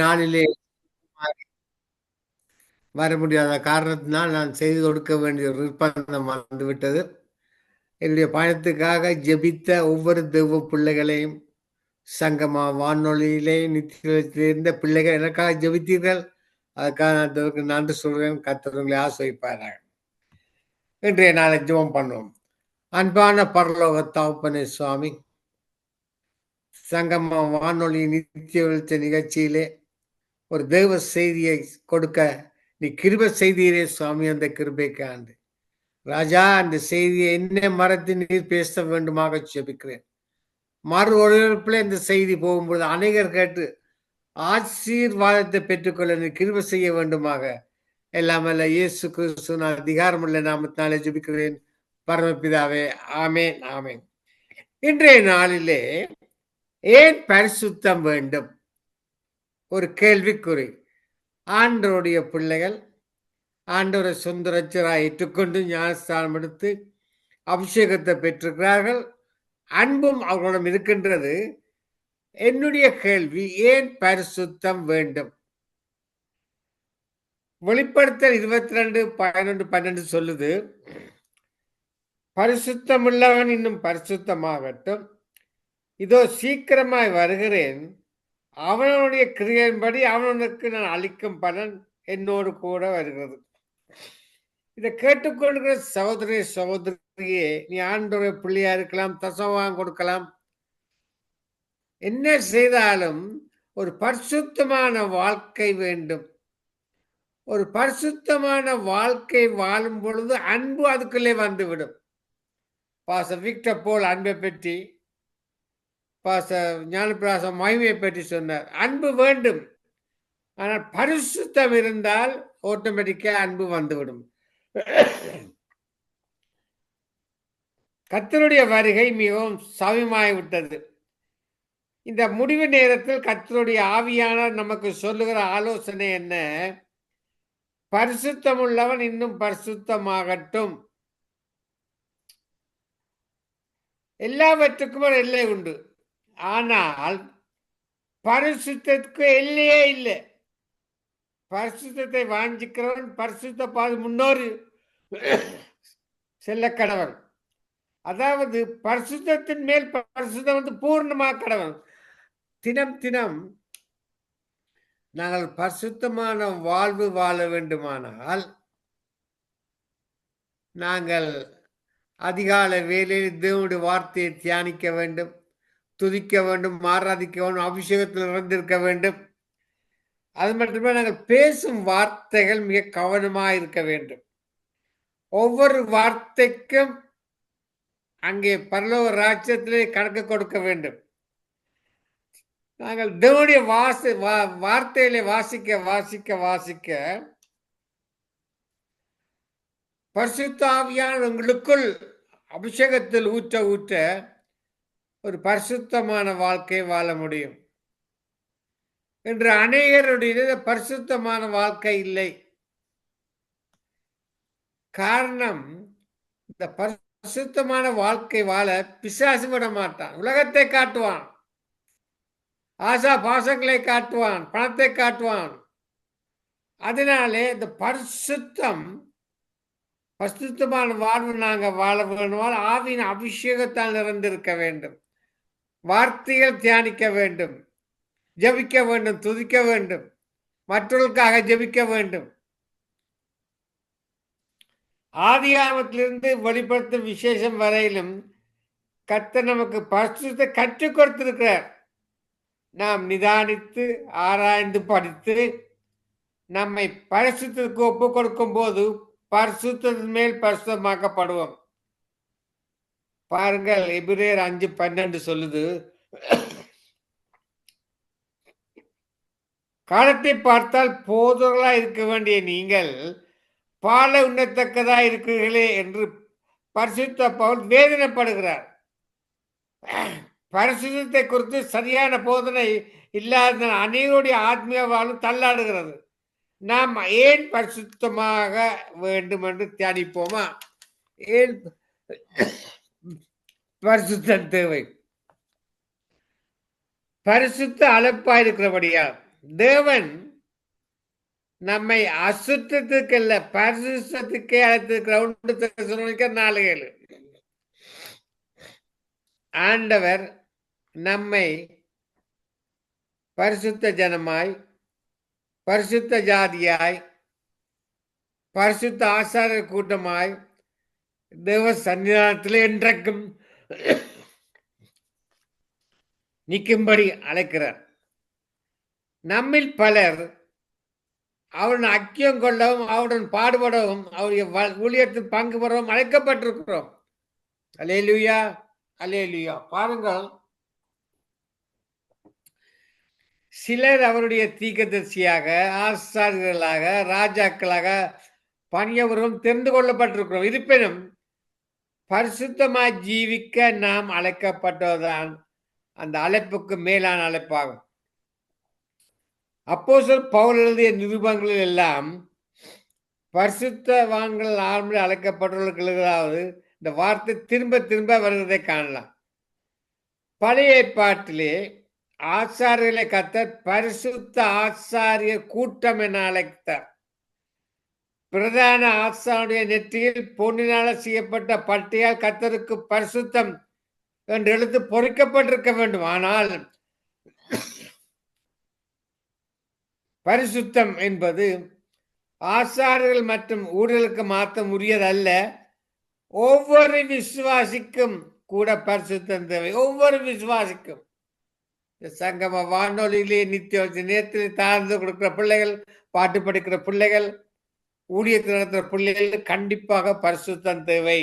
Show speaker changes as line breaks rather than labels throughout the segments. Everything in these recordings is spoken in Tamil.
நாளிலே வர முடியாத காரணத்தினால் நான் செய்து கொடுக்க வேண்டிய நிர்பந்தம் வந்துவிட்டது என்னுடைய பயணத்துக்காக ஜெபித்த ஒவ்வொரு தெய்வ பிள்ளைகளையும் சங்கமா வானொலியிலே நித்தியிருந்த பிள்ளைகள் எனக்காக ஜெபித்தீர்கள் அதுக்காக நான் நன்றி சொல்கிறேன் கத்தவர்களை ஆசிரிப்பார்கள் இன்றைய நாளை ஜெபம் பண்ணுவோம் அன்பான பரலோக தாப்பனே சுவாமி சங்கமா வானொலி நித்திய நிகழ்ச்சியிலே ஒரு தேவ செய்தியை கொடுக்க நீ கிருப செய்தீரே சுவாமி அந்த கிருபைக்கு ஆண்டு ராஜா அந்த செய்தியை என்ன மரத்தில் நீர் பேச வேண்டுமாக செபிக்கிறேன் மறு ஒருவருப்பில் இந்த செய்தி போகும்போது அனைவர் கேட்டு ஆசீர்வாதத்தை பெற்றுக்கொள்ள நீ கிருப செய்ய வேண்டுமாக எல்லாமல்ல இயேசு கிறிஸ்து நான் அதிகாரம் உள்ள நாமத்தினாலே ஜபிக்கிறேன் பரமபிதாவே ஆமேன் ஆமேன் இன்றைய நாளிலே ஏன் பரிசுத்தம் வேண்டும் ஒரு கேள்விக்குறி ஆண்டோடைய பிள்ளைகள் ஆண்டோரை சுந்தரச்சராக ஏற்றுக்கொண்டு ஞானஸ்தானம் எடுத்து அபிஷேகத்தை பெற்றிருக்கிறார்கள் அன்பும் அவர்களிடம் இருக்கின்றது என்னுடைய கேள்வி ஏன் பரிசுத்தம் வேண்டும் வெளிப்படுத்தல் இருபத்தி ரெண்டு பதினொன்று பன்னெண்டு சொல்லுது பரிசுத்தம் உள்ளவன் இன்னும் பரிசுத்தமாகட்டும் இதோ சீக்கிரமாய் வருகிறேன் அவனுடைய கிரியின்படி அவனுக்கு நான் அளிக்கும் பலன் என்னோடு கூட வருகிறது இதை கேட்டுக்கொள்கிற சகோதரி சகோதரியே நீ ஆண்டோரை பிள்ளையா இருக்கலாம் தசவாம் கொடுக்கலாம் என்ன செய்தாலும் ஒரு பரிசுத்தமான வாழ்க்கை வேண்டும் ஒரு பரிசுத்தமான வாழ்க்கை வாழும் பொழுது அன்பு அதுக்குள்ளே வந்துவிடும் பாச விக்ட போல் அன்பை பற்றி பாஸ்டர் ஞானபிராசம் மகிமையை பற்றி சொன்னார் அன்பு வேண்டும் ஆனால் பரிசுத்தம் இருந்தால் ஆட்டோமேட்டிக்காக அன்பு வந்துவிடும் கத்தருடைய வருகை மிகவும் சமயமாகி விட்டது இந்த முடிவு நேரத்தில் கத்தருடைய ஆவியானவர் நமக்கு சொல்லுகிற ஆலோசனை என்ன பரிசுத்தம் உள்ளவன் இன்னும் பரிசுத்தமாகட்டும் எல்லாவற்றுக்கும் ஒரு எல்லை உண்டு ஆனால் பரிசுத்தத்துக்கு எல்லையே இல்லை பரிசுத்தத்தை வாஞ்சிக்கிறவன் பரிசுத்த பாது முன்னோர் செல்ல கடவன் அதாவது பரிசுத்தத்தின் மேல் பரிசுத்தம் வந்து பூர்ணமாக கடவன் தினம் தினம் நாங்கள் பரிசுத்தமான வாழ்வு வாழ வேண்டுமானால் நாங்கள் அதிகால வேலையில் தேவனுடைய வார்த்தையை தியானிக்க வேண்டும் துதிக்க வேண்டும் ஆராதிக்க வேண்டும் அபிஷேகத்தில் இருந்திருக்க வேண்டும் அது மட்டுமே நாங்கள் பேசும் வார்த்தைகள் மிக கவனமாக இருக்க வேண்டும் ஒவ்வொரு வார்த்தைக்கும் அங்கே பரலோக ராஜ்யத்திலே கணக்கு கொடுக்க வேண்டும் நாங்கள் தேவனுடைய வாசி வா வார்த்தையில வாசிக்க வாசிக்க வாசிக்க பரிசுத்தாவியான உங்களுக்குள் அபிஷேகத்தில் ஊற்ற ஊற்ற ஒரு பரிசுத்தமான வாழ்க்கை வாழ முடியும் என்று அநேகருடைய பரிசுத்தமான வாழ்க்கை இல்லை காரணம் இந்த பரிசுத்தமான வாழ்க்கை வாழ பிசாசு விட மாட்டான் உலகத்தை காட்டுவான் ஆசா பாசங்களை காட்டுவான் பணத்தை காட்டுவான் அதனாலே இந்த பரிசுத்தம் பரிசுத்தமான வாழ்வு நாங்கள் வாழ வேண்டுமானால் ஆவின் அபிஷேகத்தால் நிறைந்திருக்க வேண்டும் வார்த்தைகள் தியானிக்க வேண்டும் ஜபிக்க வேண்டும் துதிக்க வேண்டும் மற்றவர்களுக்காக ஜபிக்க வேண்டும் ஆதி ஆரம்பத்திலிருந்து வெளிப்படுத்தும் விசேஷம் வரையிலும் கத்த நமக்கு பரிசுத்தை கற்றுக் கொடுத்திருக்கிறார் நாம் நிதானித்து ஆராய்ந்து படித்து நம்மை பரிசுத்திற்கு ஒப்பு கொடுக்கும் போது பரிசுத்தின் மேல் பரிசுத்தமாக்கப்படுவோம் பாருங்கள் எபிரேர் அஞ்சு பன்னெண்டு சொல்லுது காலத்தை பார்த்தால் போதுகளா இருக்க வேண்டிய நீங்கள் பால உண்ணத்தக்கதா இருக்கிறீர்களே என்று பரிசுத்த பவுல் வேதனைப்படுகிறார் பரிசுத்தத்தை குறித்து சரியான போதனை இல்லாத அனைவருடைய ஆத்மீக வாழ்வு தள்ளாடுகிறது நாம் ஏன் பரிசுத்தமாக வேண்டும் என்று தியானிப்போமா ஏன் பரிசுத்தன் தேவை பரிசுத்த அழைப்பா இருக்கிறபடியா தேவன் நம்மை அசுத்தத்துக்கு இல்ல பரிசுத்தத்துக்கே அழைத்திருக்கிற நாலு ஏழு ஆண்டவர் நம்மை பரிசுத்த ஜனமாய் பரிசுத்த ஜாதியாய் பரிசுத்த ஆசார கூட்டமாய் தேவ சன்னிதானத்தில் என்றைக்கும் நிற்கும்படி அழைக்கிறார் நம்மில் பலர் அவருடன் அக்கியம் கொள்ளவும் அவருடன் பாடுபடவும் அவருடைய ஊழியத்தில் பங்கு பெறவும் அழைக்கப்பட்டிருக்கிறோம் அலே லுயா அலே லுயா பாருங்கள் சிலர் அவருடைய தீக்கதர்சியாக ஆசாரியர்களாக ராஜாக்களாக பணியவரும் தெரிந்து கொள்ளப்பட்டிருக்கிறோம் இருப்பினும் பரிசுத்தமாய் ஜீவிக்க நாம் அழைக்கப்பட்டதுதான் அந்த அழைப்புக்கு மேலான அழைப்பாகும் அப்போ சொல் பவுல் எழுதிய நிருபங்களில் எல்லாம் பரிசுத்தவான்கள் ஆரம்பி அழைக்கப்பட்டவர்களுக்கு இந்த வார்த்தை திரும்ப திரும்ப வருவதை காணலாம் பழைய பாட்டிலே ஆச்சாரியர்களை கத்த பரிசுத்த ஆச்சாரிய கூட்டம் என அழைத்தார் பிரதான ஆசானுடைய நெற்றியில் பொன்னினால செய்யப்பட்ட பட்டியால் கத்தருக்கு பரிசுத்தம் என்று எழுத்து பொறிக்கப்பட்டிருக்க வேண்டும் ஆனால் பரிசுத்தம் என்பது ஆசாரர்கள் மற்றும் ஊழலுக்கு மாற்றம் உரியதல்ல ஒவ்வொரு விசுவாசிக்கும் கூட பரிசுத்தம் தேவை ஒவ்வொரு விசுவாசிக்கும் சங்கம வானொலியிலே நித்திய நேரத்தில் தாழ்ந்து கொடுக்கிற பிள்ளைகள் பாட்டு படிக்கிற பிள்ளைகள் ஊழியத்தில் நடத்துகிற பிள்ளைகள் கண்டிப்பாக பரிசுத்தம் தேவை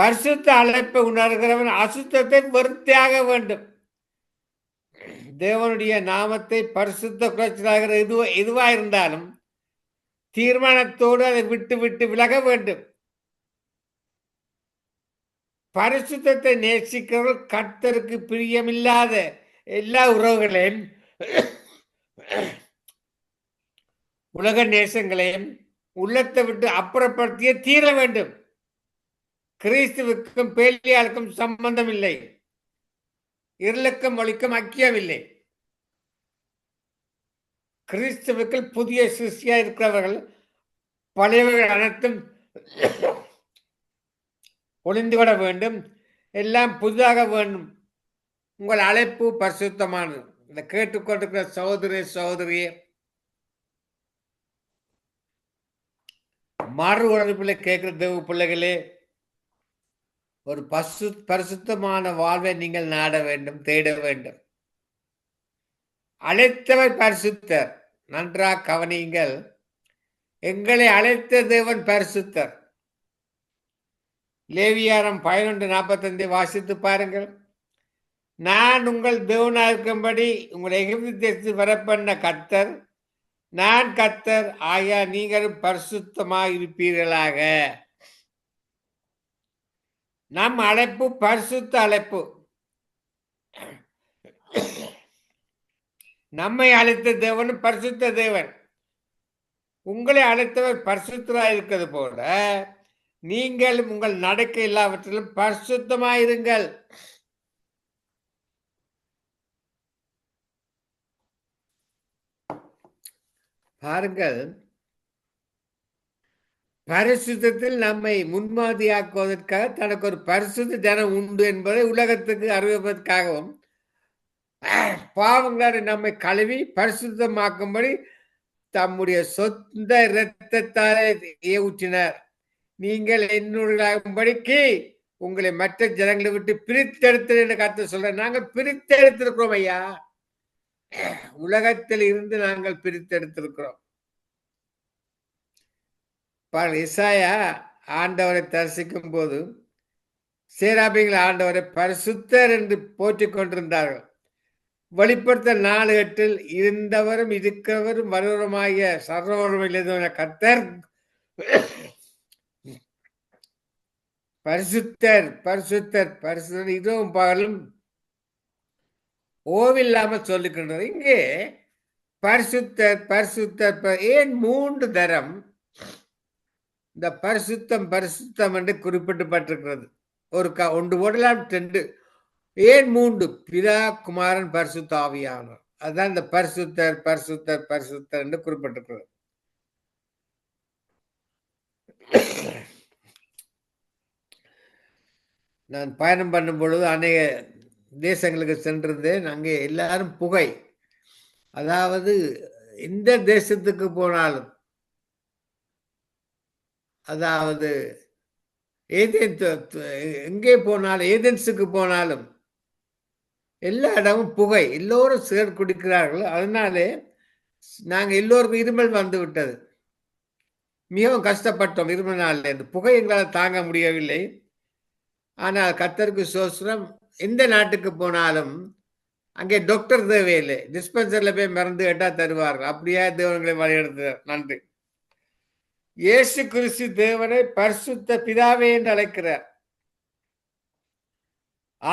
பரிசுத்த அழைப்பை உணர்கிறவன் அசுத்தத்தை வருத்தியாக வேண்டும் தேவனுடைய நாமத்தை பரிசுத்த குறைச்சலாகிற எதுவோ எதுவா இருந்தாலும் தீர்மானத்தோடு அதை விட்டு விட்டு விலக வேண்டும் பரிசுத்தத்தை நேசிக்கிறவர்கள் கர்த்தருக்கு பிரியமில்லாத எல்லா உறவுகளையும் உலக நேசங்களையும் உள்ளத்தை விட்டு அப்புறப்படுத்தியே தீர வேண்டும் கிறிஸ்துவுக்கும் பேலியாளுக்கும் சம்பந்தம் இல்லை இருளுக்கும் ஒளிக்கும் ஐக்கியம் இல்லை கிறிஸ்துவுக்கு புதிய சிருஷ்டியா இருக்கிறவர்கள் பழையவர்கள் அனைத்தும் ஒளிந்துவிட வேண்டும் எல்லாம் புதிதாக வேண்டும் உங்கள் அழைப்பு பரிசுத்தமானது இந்த கேட்டுக்கொண்டிருக்கிற சகோதரி சகோதரியே மறு உணர்ப்பில் கேட்குற தேவ பிள்ளைகளே ஒரு பசு பரிசுத்தமான வாழ்வை நீங்கள் நாட வேண்டும் தேட வேண்டும் அழைத்தவர் பரிசுத்தர் நன்றாக கவனியுங்கள் எங்களை அழைத்த தேவன் பரிசுத்தர் லேவியாரம் பதினொன்று நாற்பத்தஞ்சை வாசித்து பாருங்கள் நான் உங்கள் தேவனாக இருக்கும்படி உங்களை எகிப்து தேசத்தில் வரப்பண்ண கத்தர் நான் கத்தர் ஆயா நீங்களும் பரிசுத்தமாக இருப்பீர்களாக நம் அழைப்பு பரிசுத்த அழைப்பு நம்மை அழைத்த தேவன் பரிசுத்த தேவன் உங்களை அழைத்தவர் பரிசுத்தராக இருக்கிறது போல நீங்கள் உங்கள் நடக்க எல்லாவற்றிலும் பரிசுத்தமாயிருங்கள் பாருங்கள் பரிசுத்தத்தில் நம்மை முன்மாதிரியாக்குவதற்காக தனக்கு ஒரு பரிசுத்த தினம் உண்டு என்பதை உலகத்துக்கு அறிவிப்பதற்காகவும் பாவங்களை நம்மை கழுவி பரிசுத்தமாக்கும்படி தம்முடைய சொந்த இரத்தத்தாலே ஊற்றினார் நீங்கள் என்னுடையபடிக்கு உங்களை மற்ற ஜனங்களை விட்டு பிரித்தெடுத்து என்று கருத்து சொல்ற நாங்கள் பிரித்தெடுத்திருக்கிறோம் ஐயா உலகத்தில் இருந்து நாங்கள் பிரித்தெடுத்திருக்கிறோம் இசாயா ஆண்டவரை தரிசிக்கும் போது சேராபிகள் ஆண்டவரை பரிசுத்தர் என்று போற்றி கொண்டிருந்தார்கள் வெளிப்படுத்த நாலு எட்டில் இருந்தவரும் இருக்கிறவரும் வருவருமாகிய சர்வரும் எழுதுவன கத்தர் பரிசுத்தர் பரிசுத்தர் பரிசுத்தர் இதுவும் பகலும் ஓவில்லாமல் சொல்லுகின்றது இங்கே பரிசுத்த பரிசுத்த ஏன் மூன்று தரம் இந்த பரிசுத்தம் பரிசுத்தம் என்று குறிப்பிட்டப்பட்டிருக்கிறது ஒரு க ஒன்று போடலாம் ரெண்டு ஏன் மூன்று பிதா குமாரன் பரிசுத்த ஆவியானவர் அதுதான் இந்த பரிசுத்தர் பரிசுத்தர் பரிசுத்தர் என்று குறிப்பிட்டிருக்கிறது நான் பயணம் பண்ணும் பொழுது அநேக தேசங்களுக்கு சென்றிருந்தேன் அங்கே எல்லாரும் புகை அதாவது எந்த தேசத்துக்கு போனாலும் அதாவது ஏதேன் எங்கே போனாலும் ஏதென்ஸுக்கு போனாலும் எல்லா இடமும் புகை எல்லோரும் சேர் குடிக்கிறார்கள் அதனாலே நாங்கள் எல்லோருக்கும் இருமல் வந்து விட்டது மிகவும் கஷ்டப்பட்டோம் இருமல் நாளில் புகை எங்களால் தாங்க முடியவில்லை ஆனால் கத்தருக்கு சோசனம் எந்த நாட்டுக்கு போனாலும் அங்கே டாக்டர் தேவையில்லை டிஸ்பென்சர்ல போய் மறந்து கேட்டா தருவார்கள் அப்படியே தேவன்களை வழிநடத்துகிறார் நன்றி இயேசு கிறிஸ்து தேவனை பரிசுத்த பிதாவே என்று அழைக்கிறார்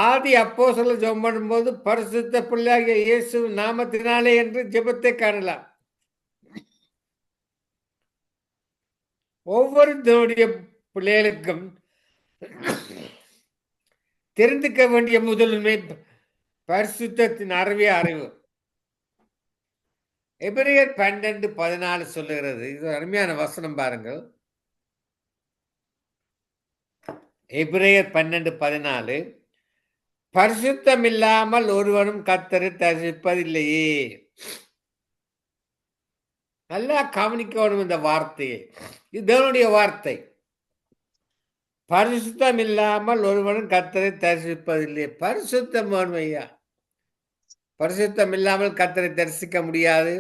ஆதி அப்போ சொல்ல ஜெபம் போது பரிசுத்த பிள்ளையாகிய இயேசு நாமத்தினாலே என்று ஜெபத்தை காணலாம் ஒவ்வொரு தேவனுடைய பிள்ளைகளுக்கும் தெரிந்துக்க வேண்டிய முதலுமே பரிசுத்தின் அறிவே அறிவு எபிரியர் பன்னெண்டு பதினாலு சொல்லுகிறது இது அருமையான வசனம் பாருங்கள் எபிரேயர் பன்னெண்டு பதினாலு பரிசுத்தம் இல்லாமல் ஒருவனும் கத்தரு தரிசிப்பதில்லையே நல்லா கவனிக்கணும் இந்த வார்த்தையை இது தேவனுடைய வார்த்தை பரிசுத்தம் இல்லாமல் ஒருவனும் கத்தரை தரிசிப்பதில்லை பரிசுத்தம் வேணும் ஐயா பரிசுத்தம் இல்லாமல் கத்தரை தரிசிக்க முடியாது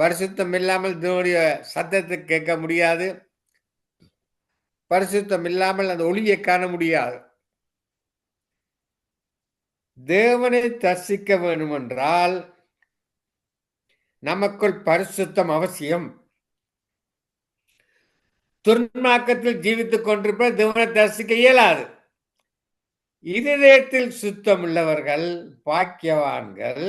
பரிசுத்தம் இல்லாமல் இதனுடைய சத்தத்தை கேட்க முடியாது பரிசுத்தம் இல்லாமல் அந்த ஒளியை காண முடியாது தேவனை தரிசிக்க வேணுமென்றால் நமக்குள் பரிசுத்தம் அவசியம் துன்மாக்கத்தில் ஜீவித்துக் கொண்டிருப்ப திவனத்தை தரிசிக்க இயலாது இதயத்தில் சுத்தம் உள்ளவர்கள் பாக்கியவான்கள்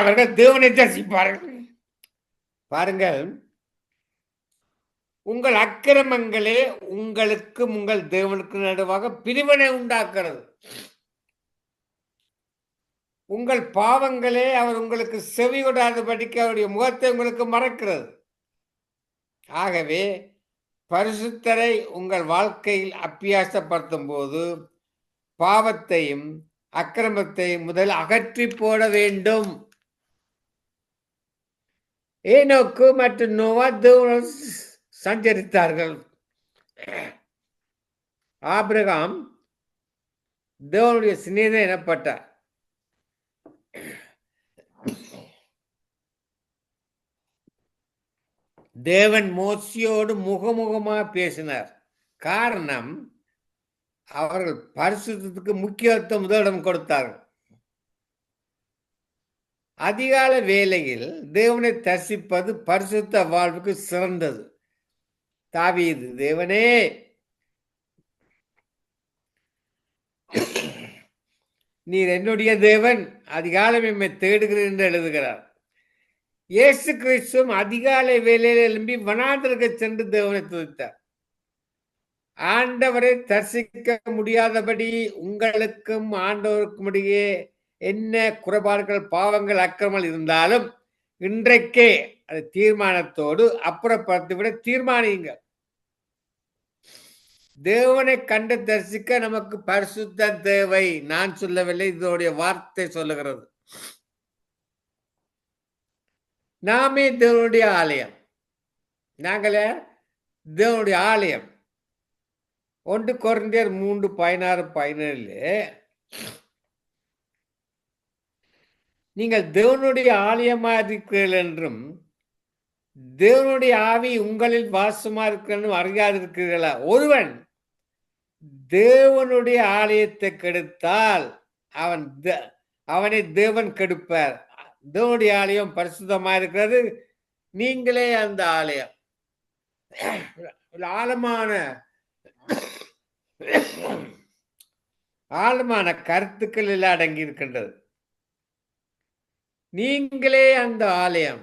அவர்கள் தேவனை தரிசிப்பார்கள் பாருங்கள் உங்கள் அக்கிரமங்களே உங்களுக்கும் உங்கள் தேவனுக்கு நடுவாக பிரிவினை உண்டாக்குறது உங்கள் பாவங்களே அவர் உங்களுக்கு செவி படிக்க அவருடைய முகத்தை உங்களுக்கு மறக்கிறது ஆகவே பரிசுத்தரை உங்கள் வாழ்க்கையில் அப்பியாசப்படுத்தும் போது பாவத்தையும் அக்கிரமத்தை முதல் அகற்றி போட வேண்டும் ஏனோக்கு மற்றும் நோவா சஞ்சரித்தார்கள் ஆபிரகாம் தேவனுடைய சிநேதம் எனப்பட்டார் தேவன் மோசியோடு முகமுகமாக பேசினார் காரணம் அவர்கள் பரிசுத்தத்துக்கு முக்கியத்துவம் முதலிடம் கொடுத்தார்கள் அதிகால வேலையில் தேவனை தரிசிப்பது பரிசுத்த வாழ்வுக்கு சிறந்தது தாவியது தேவனே நீர் என்னுடைய தேவன் அதிகாலம் என்னை தேடுகிறேன் என்று எழுதுகிறார் இயேசு கிறிஸ்துவும் அதிகாலை வேலையில் எழும்பி வனாந்திற்கு சென்று தேவனை துதித்தார் ஆண்டவரை தரிசிக்க முடியாதபடி உங்களுக்கும் ஆண்டவருக்கும் இடையே என்ன குறைபாடுகள் பாவங்கள் அக்கிரமல் இருந்தாலும் இன்றைக்கே அது தீர்மானத்தோடு அப்புறப்படுத்தி விட தீர்மானியுங்க தேவனை கண்டு தரிசிக்க நமக்கு பரிசுத்த தேவை நான் சொல்லவில்லை இதோடைய வார்த்தை சொல்லுகிறது நாமே தேவனுடைய ஆலயம் நாங்களே தேவனுடைய ஆலயம் ஒன்று குறைந்தர் மூன்று பதினாறு பதினேழு நீங்கள் தேவனுடைய ஆலயமாக இருக்கிறீர்கள் என்றும் தேவனுடைய ஆவி உங்களில் வாசமாக இருக்கிறனும் அறியாதிருக்கிறீர்களா ஒருவன் தேவனுடைய ஆலயத்தை கெடுத்தால் அவன் அவனை தேவன் கெடுப்பார் தேவனுடைய ஆலயம் பரிசுத்தமா இருக்கிறது நீங்களே அந்த ஆலயம் ஆழமான ஆழமான கருத்துக்கள் எல்லாம் அடங்கி இருக்கின்றது நீங்களே அந்த ஆலயம்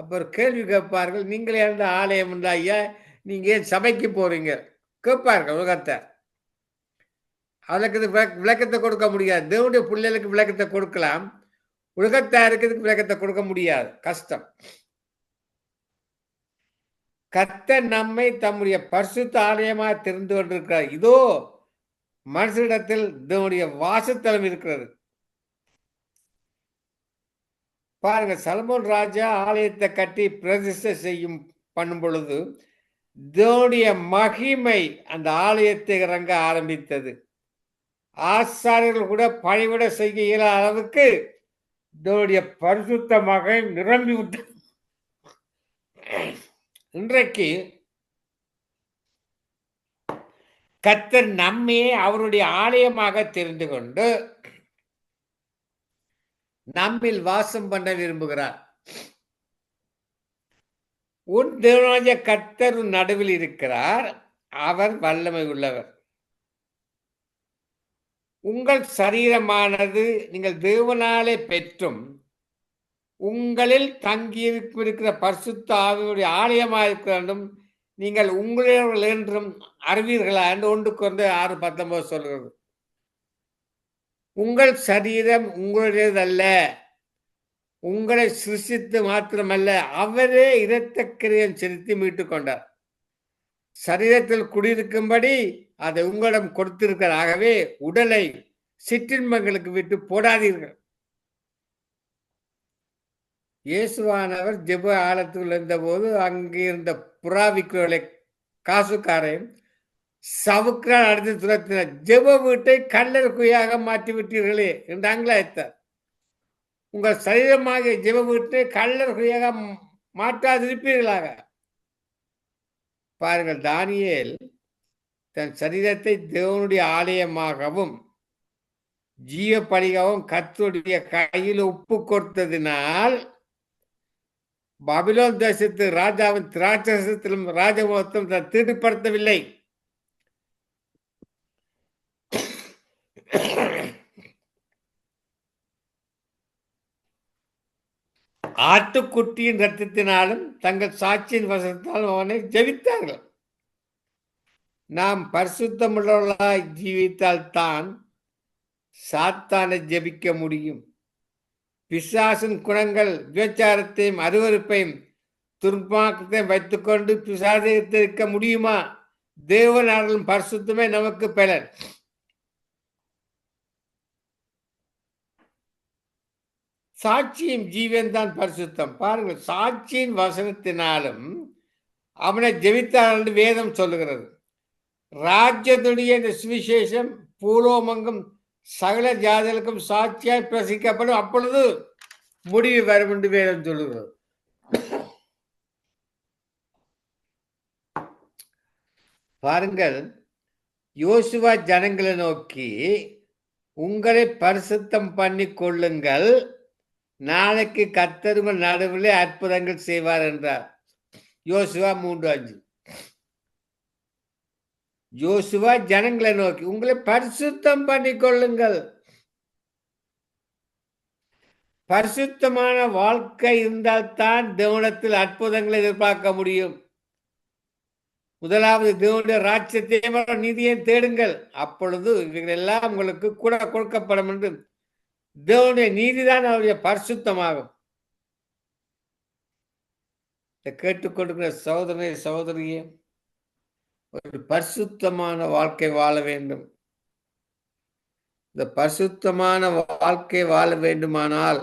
அப்ப ஒரு கேள்வி கேட்பார்கள் நீங்களே அந்த ஆலயம் இருந்தா ஐயா நீங்க ஏன் சபைக்கு போறீங்க கேட்பார்கள் உலகத்தை அதுக்கு விளக்கத்தை கொடுக்க முடியாது தேவனுடைய பிள்ளைகளுக்கு விளக்கத்தை கொடுக்கலாம் உலகத்தாருக்கிறதுக்கு விளக்கத்தை கொடுக்க முடியாது கஷ்டம் கத்த நம்மை தம்முடைய பரிசுத்த ஆலயமாக திறந்து கொண்டிருக்கிறார் இதோ மனுஷனிடத்தில் இதனுடைய வாசத்தலம் இருக்கிறது பாருங்க சல்மோன் ராஜா ஆலயத்தை கட்டி பிரதிஷ்டை செய்யும் பண்ணும் பொழுது தேவனுடைய மகிமை அந்த ஆலயத்தை இறங்க ஆரம்பித்தது ஆசாரியர்கள் கூட பணிவிட செய்ய இயல அளவுக்கு இதோடைய பரிசுத்தமாக நிரம்பி விட்டது இன்றைக்கு கத்தர் நம்மையே அவருடைய ஆலயமாக தெரிந்து கொண்டு நம்மில் வாசம் பண்ண விரும்புகிறார் உன் தேவராஜ கத்தர் நடுவில் இருக்கிறார் அவர் வல்லமை உள்ளவர் உங்கள் சரீரமானது நீங்கள் தேவனாலே பெற்றும் உங்களில் தங்கியிருக்கும் இருக்கிற பரிசுத்த ஆவியுடைய ஆலயமாக இருக்க வேண்டும் நீங்கள் உங்களில் என்றும் அறிவீர்களா என்று ஒன்றுக்கு வந்து ஆறு பத்தொன்பது சொல்கிறது உங்கள் சரீரம் உங்களுடையதல்ல உங்களை சிருஷித்து மாத்திரமல்ல அவரே இரத்த கிரியம் செலுத்தி மீட்டுக்கொண்டார் கொண்டார் சரீரத்தில் குடியிருக்கும்படி அதை உங்களிடம் கொடுத்திருக்கிற ஆகவே உடலை சிற்றின்பங்களுக்கு விட்டு போடாதீர்கள் இயேசுவானவர் ஜெப ஆழத்தில் இருந்தபோது அங்கே இருந்த புறாவிக்குகளை காசுக்காரையும் சவுக்கால் அடுத்து துரத்தின ஜெப வீட்டை கல்லர் குழியாக மாற்றி விட்டீர்களே என்று ஆங்கிலாயத்தார் உங்கள் சரீரமாக ஜெப வீட்டை கல்லர் குழியாக மாற்றாதிருப்பீர்களாக பாருங்கள் தானியேல் தன் சரீரத்தை தேவனுடைய ஆலயமாகவும் ஜீவ பலிகாவும் கத்துடைய கையில் உப்பு கொடுத்ததினால் பபிலோன் தேசத்து ராஜாவின் திராட்சசத்திலும் ராஜபோகத்திலும் தான் தீட்டுப்படுத்தவில்லை ஆட்டுக்குட்டியின் ரத்தத்தினாலும் தங்கள் சாட்சியின் வசத்தாலும் அவனை ஜெபித்தார்கள் நாம் பரிசுத்தமுள்ளவர்களாய் ஜீவித்தால்தான் சாத்தானை ஜபிக்க முடியும் பிசாசின் குணங்கள் விபச்சாரத்தையும் அருவறுப்பையும் துர்பாக்கத்தையும் வைத்துக்கொண்டு பிசாசித்திருக்க முடியுமா தேவன் அருளும் பரிசுத்தமே நமக்கு பெறர் சாட்சியும் ஜீவன் தான் பரிசுத்தம் பாருங்கள் சாட்சியின் வசனத்தினாலும் அவனை ஜெபித்தார் என்று வேதம் சொல்லுகிறது இந்த சுவிசேஷம் பூலோமங்கும் சகல ஜாதிகளுக்கும் சாட்சியாய் பிரசிக்கப்படும் அப்பொழுது முடிவு வரும் என்று வேதம் சொல்லுகிறது பாருங்கள் யோசுவா ஜனங்களை நோக்கி உங்களை பரிசுத்தம் பண்ணி கொள்ளுங்கள் நாளைக்கு கத்தருங்கள் நடுவில் அற்புதங்கள் செய்வார் என்றார் யோசுவா மூன்று அஞ்சு யோசுவா ஜனங்களை நோக்கி உங்களை பரிசுத்தம் பண்ணிக்கொள்ளுங்கள் பரிசுத்தமான வாழ்க்கை இருந்தால் தான் தேவனத்தில் அற்புதங்களை எதிர்பார்க்க முடியும் முதலாவது தேவனுடைய ராட்சத்தையும் நிதியை தேடுங்கள் அப்பொழுது இவைகளெல்லாம் உங்களுக்கு கூட கொடுக்கப்படும் என்று தேவனுடைய நீதிதான் அவருடைய பரிசுத்தமாகும் கேட்டுக்கொண்டிருக்கிற சகோதரனை சகோதரியே ஒரு பரிசுத்தமான வாழ்க்கை வாழ வேண்டும் இந்த பரிசுத்தமான வாழ்க்கை வாழ வேண்டுமானால்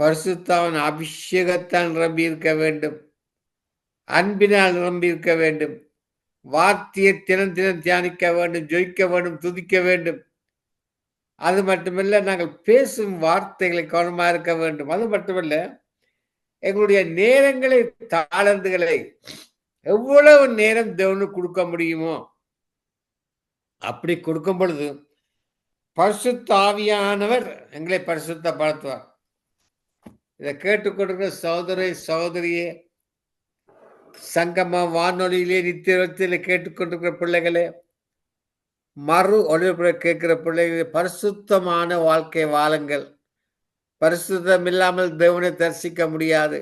பரிசுத்தவன் அபிஷேகத்தால் நிரம்பியிருக்க வேண்டும் அன்பினால் நிரம்பியிருக்க வேண்டும் வார்த்தையை தினம் தினம் தியானிக்க வேண்டும் ஜொயிக்க வேண்டும் துதிக்க வேண்டும் அது மட்டுமல்ல நாங்கள் பேசும் வார்த்தைகளை கவனமாக இருக்க வேண்டும் அது மட்டுமல்ல எங்களுடைய நேரங்களை தாளந்துகளை எவ்வளவு நேரம் தேவனுக்கு கொடுக்க முடியுமோ அப்படி கொடுக்கும் பொழுது ஆவியானவர் எங்களை பரிசுத்த பார்த்துவார் இதை கேட்டுக்கொண்டிருக்கிற சகோதரி சகோதரியே சங்கம வானொலியிலே நித்தியத்தில் கேட்டுக்கொண்டிருக்கிற பிள்ளைகளே மறு ஒளிபுற கேட்கிற பிள்ளைகளே பரிசுத்தமான வாழ்க்கை வாழுங்கள் பரிசுத்தம் இல்லாமல் தேவனை தரிசிக்க முடியாது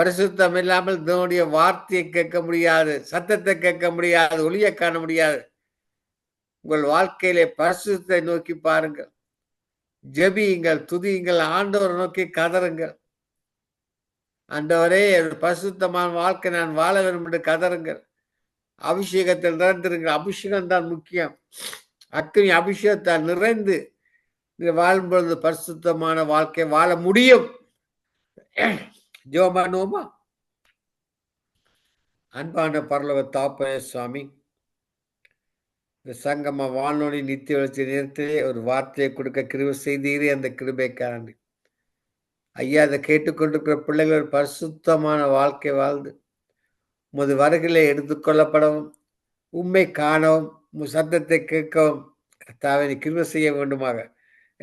பரிசுத்தம் இல்லாமல் இதனுடைய வார்த்தையை கேட்க முடியாது சத்தத்தை கேட்க முடியாது ஒளிய காண முடியாது உங்கள் வாழ்க்கையிலே பரிசுத்தை நோக்கி பாருங்கள் ஜெபியுங்கள் துதியுங்கள் ஆண்டவரை நோக்கி கதறுங்கள் ஆண்டவரே பரிசுத்தமான வாழ்க்கை நான் வாழ வேண்டும் என்று கதறுங்கள் அபிஷேகத்தில் நிறைந்திருங்கள் அபிஷேகம் தான் முக்கியம் அக்னி அபிஷேகத்தால் நிறைந்து வாழும் பொழுது பரிசுத்தமான வாழ்க்கை வாழ முடியும் ஜோபானோமா அன்பான பரலவ தாப்பய சுவாமி சங்கம வானொலி நித்திய வளர்ச்சி நேரத்திலே ஒரு வார்த்தையை கொடுக்க கிருவ செய்தீரே அந்த கிருபைக்காரன் ஐயா அதை கேட்டுக்கொண்டிருக்கிற பிள்ளைகள் ஒரு பரிசுத்தமான வாழ்க்கை வாழ்ந்து உமது வருகையில எடுத்துக்கொள்ளப்படவும் உண்மை காணவும் உம் சத்தத்தை கேட்கவும் தாவினை கிருவ செய்ய வேண்டுமாக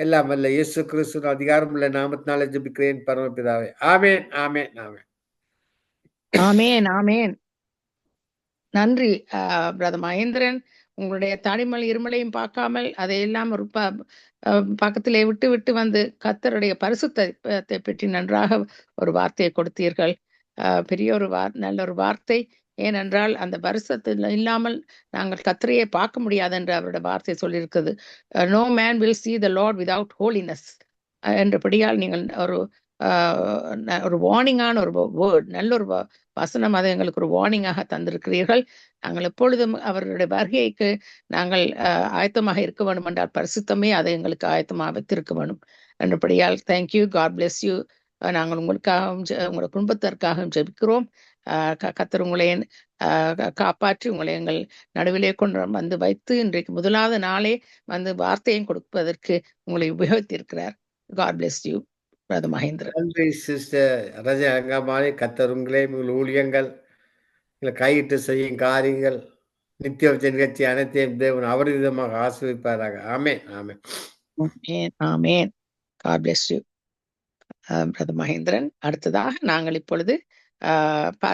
எல்லாம் வல்ல இயேசு கிறிஸ்து அதிகாரம் உள்ள நாமத்தினால ஜபிக்கிறேன் பரமபிதாவே ஆமேன் ஆமேன் ஆமேன்
ஆமேன் ஆமேன் நன்றி பிரதர் மகேந்திரன் உங்களுடைய தனிமல் இருமலையும் பார்க்காமல் அதையெல்லாம் பக்கத்திலே விட்டு விட்டு வந்து கத்தருடைய பரிசுத்தை பற்றி நன்றாக ஒரு வார்த்தையை கொடுத்தீர்கள் பெரிய ஒரு வார் நல்ல ஒரு வார்த்தை ஏனென்றால் அந்த பரிசத்தில் இல்லாமல் நாங்கள் கத்திரையை பார்க்க முடியாது என்று அவரோட வார்த்தை சொல்லியிருக்குது no man will see the Lord without holiness என்றபடியால் நீங்கள் ஒரு ஒரு வார்னிங்கான ஒரு வேர்ட் நல்ல ஒரு வசனம் அதை எங்களுக்கு ஒரு வார்னிங்காக தந்திருக்கிறீர்கள் நாங்கள் எப்பொழுதும் அவர்களுடைய வருகைக்கு நாங்கள் ஆயத்தமாக இருக்க வேண்டும் என்றால் பரிசுத்தமே அதை எங்களுக்கு ஆயத்தமாக வைத்திருக்க வேணும் என்றபடியால் தேங்க்யூ காட் பிளெஸ் யூ நாங்கள் உங்களுக்காகவும் உங்களுடைய குடும்பத்திற்காகவும் ஜெபிக்கிறோம் கத்தர் உங்களை காப்பாற்றி உங்களை எங்கள் நடுவிலே கொண்டு வந்து வைத்து இன்றைக்கு முதலாவது நாளே வந்து வார்த்தையும் கொடுப்பதற்கு உங்களை உபயோகித்திருக்கிறார் காட் பிளெஸ் யூ பிரதம மகேந்திர
நன்றி சிஸ்டர் ரஜா அங்கமானி கத்தர் உங்களே உங்கள் ஊழியங்கள் கையிட்டு செய்யும் காரியங்கள் நித்திய நிகழ்ச்சி அனைத்தையும் தேவன் அவர் விதமாக ஆசிரிப்பாராக ஆமே ஆமே
ஆமேன் காட் பிளெஸ் யூ மகேந்திரன் அடுத்ததாக நாங்கள் இப்பொழுது